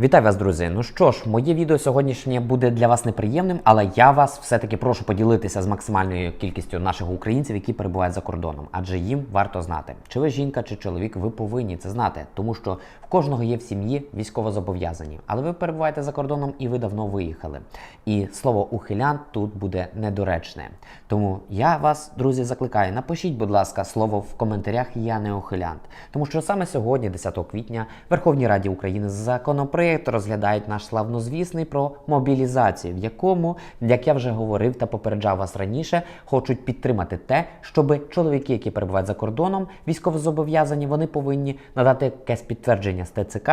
Вітаю вас, друзі. Ну що ж, моє відео сьогоднішнє буде для вас неприємним, але я вас все-таки прошу поділитися з максимальною кількістю наших українців, які перебувають за кордоном, адже їм варто знати, чи ви жінка, чи чоловік, ви повинні це знати, тому що в кожного є в сім'ї військовозобов'язані, але ви перебуваєте за кордоном і ви давно виїхали. І слово ухилянт тут буде недоречне. Тому я вас, друзі, закликаю, напишіть, будь ласка, слово в коментарях Я не ухилянт, тому що саме сьогодні, 10 квітня, Верховній Раді України законопроект розглядають наш славнозвісний про мобілізацію, в якому, як я вже говорив та попереджав вас раніше, хочуть підтримати те, щоб чоловіки, які перебувають за кордоном, військовозобов'язані, вони повинні надати якесь підтвердження з ТЦК.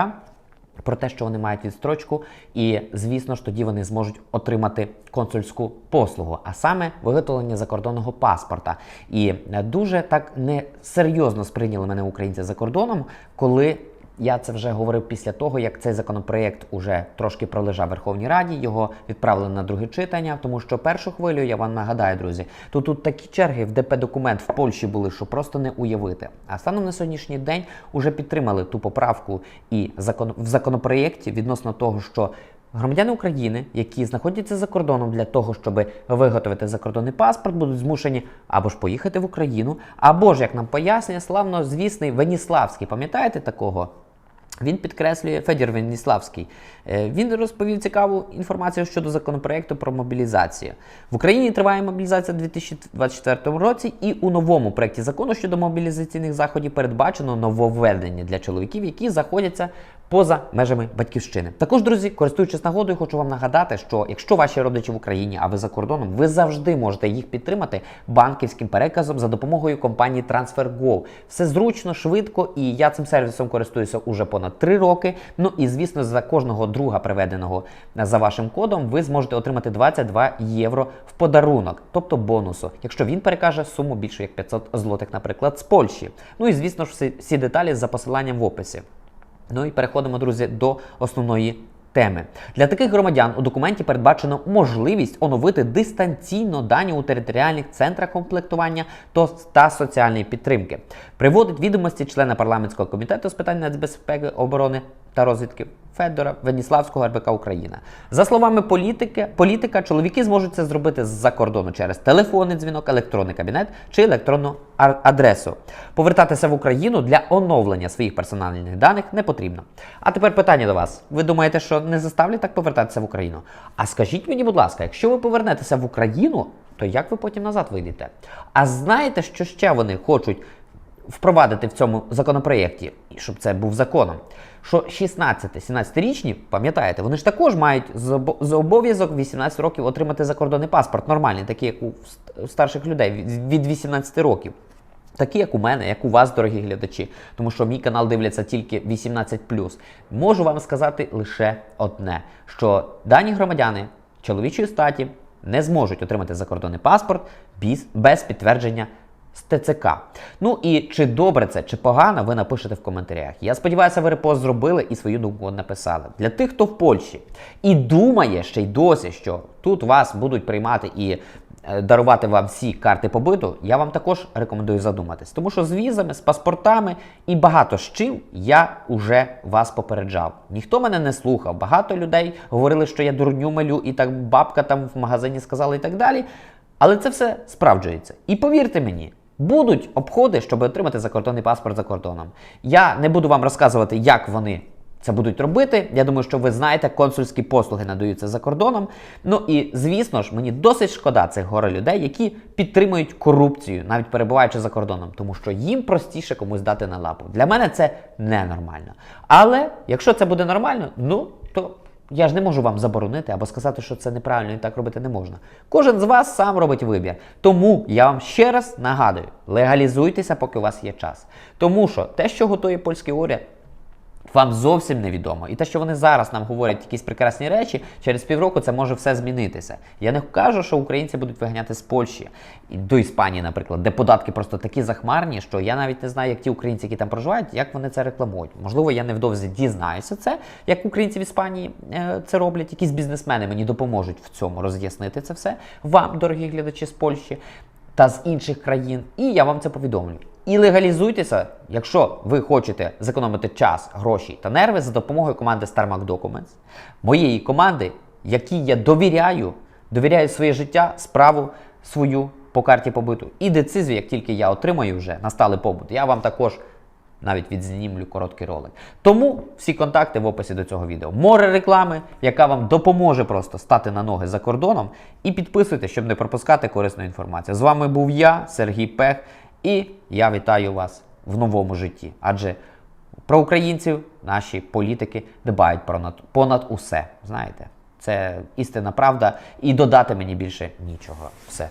Про те, що вони мають відстрочку, і звісно ж тоді вони зможуть отримати консульську послугу, а саме виготовлення закордонного паспорта. І е, дуже так несерйозно сприйняли мене українці за кордоном, коли я це вже говорив після того, як цей законопроєкт уже трошки пролежав в Верховній Раді. Його відправили на друге читання, тому що першу хвилю я вам нагадаю, друзі, то тут такі черги в ДП документ в Польщі були, що просто не уявити. А станом на сьогоднішній день уже підтримали ту поправку і закон в законопроєкті відносно того, що Громадяни України, які знаходяться за кордоном для того, щоб виготовити закордонний паспорт, будуть змушені або ж поїхати в Україну, або ж, як нам пояснює, славно звісний Веніславський. Пам'ятаєте такого? Він підкреслює Федір Веніславський. Е, Він розповів цікаву інформацію щодо законопроекту про мобілізацію. В Україні триває мобілізація у 2024 році, і у новому проєкті закону щодо мобілізаційних заходів передбачено нововведення для чоловіків, які знаходяться поза межами батьківщини. Також, друзі, користуючись нагодою, хочу вам нагадати, що якщо ваші родичі в Україні, а ви за кордоном, ви завжди можете їх підтримати банківським переказом за допомогою компанії TransferGo. Все зручно, швидко, і я цим сервісом користуюся уже понад 3 роки. Ну і звісно, за кожного друга приведеного за вашим кодом, ви зможете отримати 22 євро в подарунок, тобто бонусу, якщо він перекаже суму більше як 500 злотих, наприклад, з Польщі. Ну і звісно ж, всі, всі деталі за посиланням в описі. Ну і переходимо, друзі, до основної теми. Для таких громадян у документі передбачено можливість оновити дистанційно дані у територіальних центрах комплектування та соціальної підтримки. Приводить відомості члена парламентського комітету з питань нацбезпеки, оборони та розвідки Федора Веніславського РБК Україна. За словами політики, політика, чоловіки зможуть це зробити з-за кордону через телефонний дзвінок, електронний кабінет чи електронну адресу. Повертатися в Україну для оновлення своїх персональних даних не потрібно. А тепер питання до вас: ви думаєте, що не заставлять так повертатися в Україну? А скажіть мені, будь ласка, якщо ви повернетеся в Україну, то як ви потім назад вийдете? А знаєте, що ще вони хочуть? Впровадити в цьому законопроєкті, щоб це був законом, що 16-17-річні, пам'ятаєте, вони ж також мають з обов'язок 18 років отримати закордонний паспорт, нормальний, такий, як у старших людей від 18 років. Такі, як у мене, як у вас, дорогі глядачі, тому що мій канал дивляться тільки 18. Можу вам сказати лише одне: що дані громадяни чоловічої статі не зможуть отримати закордонний паспорт без, без підтвердження з ТЦК. Ну і чи добре це, чи погано, ви напишете в коментарях. Я сподіваюся, ви репост зробили і свою думку написали. Для тих, хто в Польщі і думає ще й досі, що тут вас будуть приймати і е, дарувати вам всі карти побиту, я вам також рекомендую задуматись. Тому що з візами, з паспортами і багато з чим я уже вас попереджав. Ніхто мене не слухав. Багато людей говорили, що я дурню малю, і так бабка там в магазині сказала і так далі. Але це все справджується. І повірте мені. Будуть обходи, щоб отримати закордонний паспорт за кордоном. Я не буду вам розказувати, як вони це будуть робити. Я думаю, що ви знаєте, консульські послуги надаються за кордоном. Ну і звісно ж, мені досить шкода цих горе людей, які підтримують корупцію, навіть перебуваючи за кордоном, тому що їм простіше комусь дати на лапу. Для мене це ненормально. Але якщо це буде нормально, ну то. Я ж не можу вам заборонити або сказати, що це неправильно і так робити не можна. Кожен з вас сам робить вибір. Тому я вам ще раз нагадую: легалізуйтеся, поки у вас є час. Тому що те, що готує польський уряд, вам зовсім невідомо. І те, що вони зараз нам говорять якісь прекрасні речі, через півроку це може все змінитися. Я не кажу, що українці будуть виганяти з Польщі і до Іспанії, наприклад, де податки просто такі захмарні, що я навіть не знаю, як ті українці, які там проживають, як вони це рекламують. Можливо, я невдовзі дізнаюся це, як українці в Іспанії е, це роблять. Якісь бізнесмени мені допоможуть в цьому роз'яснити це все вам, дорогі глядачі з Польщі та з інших країн. І я вам це повідомлю. І легалізуйтеся, якщо ви хочете зекономити час, гроші та нерви за допомогою команди StarMac Documents, моєї команди, якій я довіряю, довіряю своє життя, справу свою по карті побиту. І децизію, як тільки я отримаю вже на сталий побут, я вам також навіть відзнімлю короткий ролик. Тому всі контакти в описі до цього відео. Море реклами, яка вам допоможе просто стати на ноги за кордоном. І підписуйтесь, щоб не пропускати корисну інформацію. З вами був я, Сергій Пех, і я вітаю вас в новому житті. Адже про українців наші політики дбають понад, понад усе. Знаєте, це істина правда, і додати мені більше нічого. Все.